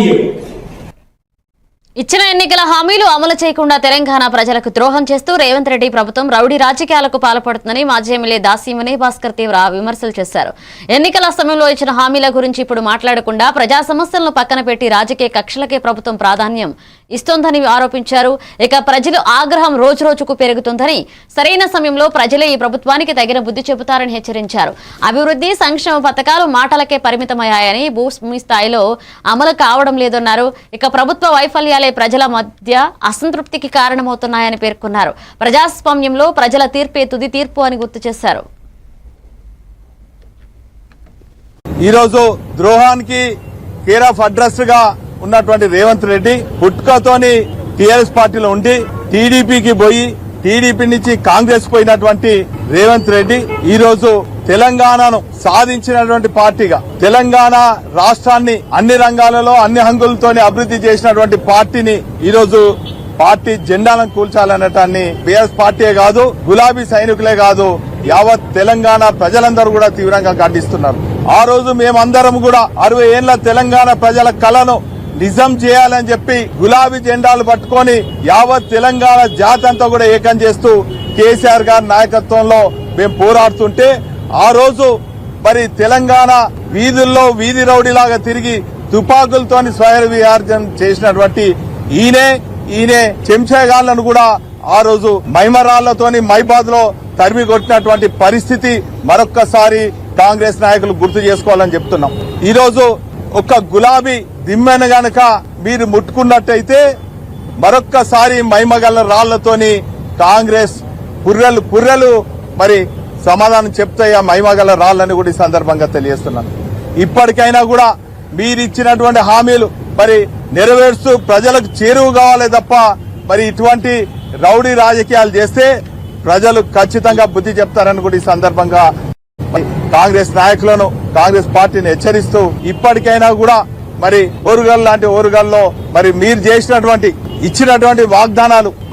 you. ఇచ్చిన ఎన్నికల హామీలు అమలు చేయకుండా తెలంగాణ ప్రజలకు ద్రోహం చేస్తూ రేవంత్ రెడ్డి ప్రభుత్వం రౌడీ రాజకీయాలకు పాల్పడుతుందని మాజీ ఎమ్మెల్యే దాసీమణి భాస్కర్ తీవ్ర విమర్శలు చేశారు. ఎన్నికల సమయంలో ఇచ్చిన హామీల గురించి ఇప్పుడు మాట్లాడకుండా ప్రజా సమస్యలను పక్కన పెట్టి రాజకీయ కక్షలకే ప్రభుత్వం ప్రాధాన్యం ఇస్తోందని ఆరోపించారు. ఇక ప్రజలు ఆగ్రహం రోజు రోజుకు పెరుగుతుందని సరైన సమయంలో ప్రజలే ఈ ప్రభుత్వానికి తగిన బుద్ధి చెబుతారని హెచ్చరించారు. అభివృద్ధి సంక్షేమ పథకాలు మాటలకే పరిమితమయ్యాయని భూమి స్థాయిలో అమలు కావడం లేదన్నారు. ఇక ప్రభుత్వ వైఫల్యాలు ప్రజల మధ్య అసంతృప్తికి కారణమవుతున్నాయని పేర్కొన్నారు. ప్రజాస్వామ్యంలో ప్రజల తీర్పే తుది తీర్పు అని గుర్తు చేశారు. ఈరోజు ద్రోహానికి కేర్ ఆఫ్ అడ్రస్గా ఉన్నటువంటి రేవంత్ రెడ్డి పుట్టుకతోని టీఆర్ఎస్ పార్టీలో ఉండి టీడీపీకి పోయి టీడీపీ నుంచి కాంగ్రెస్ పోయినటువంటి రేవంత్ రెడ్డి ఈ రోజు తెలంగాణను సాధించినటువంటి పార్టీగా తెలంగాణ రాష్ట్రాన్ని అన్ని రంగాలలో అన్ని హంగులతోనే అభివృద్ధి చేసినటువంటి పార్టీని ఈరోజు పార్టీ జెండాలను కూల్చాలనటాన్ని బీఆర్ఎస్ పార్టీయే కాదు గులాబీ సైనికులే కాదు యావత్ తెలంగాణ ప్రజలందరూ కూడా తీవ్రంగా ఖండిస్తున్నారు. ఆ రోజు మేమందరం కూడా అరవై ఏళ్ళ తెలంగాణ ప్రజల కళను నిజం చేయాలని చెప్పి గులాబీ జెండాలు పట్టుకొని యావత్ తెలంగాణ జాతి అంతా కూడా ఏకం చేస్తూ కేసీఆర్ గారి నాయకత్వంలో మేము పోరాడుతుంటే ఆ రోజు మరి తెలంగాణ వీధుల్లో వీధి రౌడీలాగా తిరిగి తుపాకులతోని స్వయం విహార్జన చేసినటువంటి ఈయనే ఈయనే చెంచాగాళ్ళను కూడా ఆ రోజు మైమరాళ్ళతోని మైబాద్లో తరిమి కొట్టినటువంటి పరిస్థితి మరొక్కసారి కాంగ్రెస్ నాయకులు గుర్తు చేసుకోవాలని చెప్తున్నాం. ఈ రోజు ఒక గులాబీ దిమ్మెను గనక మీరు ముట్టుకున్నట్టయితే మరొక్కసారి మైమగల రాళ్ళతోని కాంగ్రెస్ పుర్రెలు పుర్రెలు మరి సమాధానం చెప్తాయి ఆ మైమగల రాళ్ళని కూడా ఈ సందర్భంగా తెలియజేస్తున్నాను. ఇప్పటికైనా కూడా మీరు ఇచ్చినటువంటి హామీలు మరి నెరవేరుస్తూ ప్రజలకు చేరువు కావాలి తప్ప మరి ఇటువంటి రౌడీ రాజకీయాలు చేస్తే ప్రజలు ఖచ్చితంగా బుద్ధి చెప్తారని కూడా ఈ సందర్భంగా కాంగ్రెస్ నాయకులను కాంగ్రెస్ పార్టీని హెచ్చరిస్తూ ఇప్పటికైనా కూడా మరి ఓరుగల్ లాంటి ఓరుగల్లో మరి మీరు చేసినటువంటి ఇచ్చినటువంటి వాగ్దానాలు మరి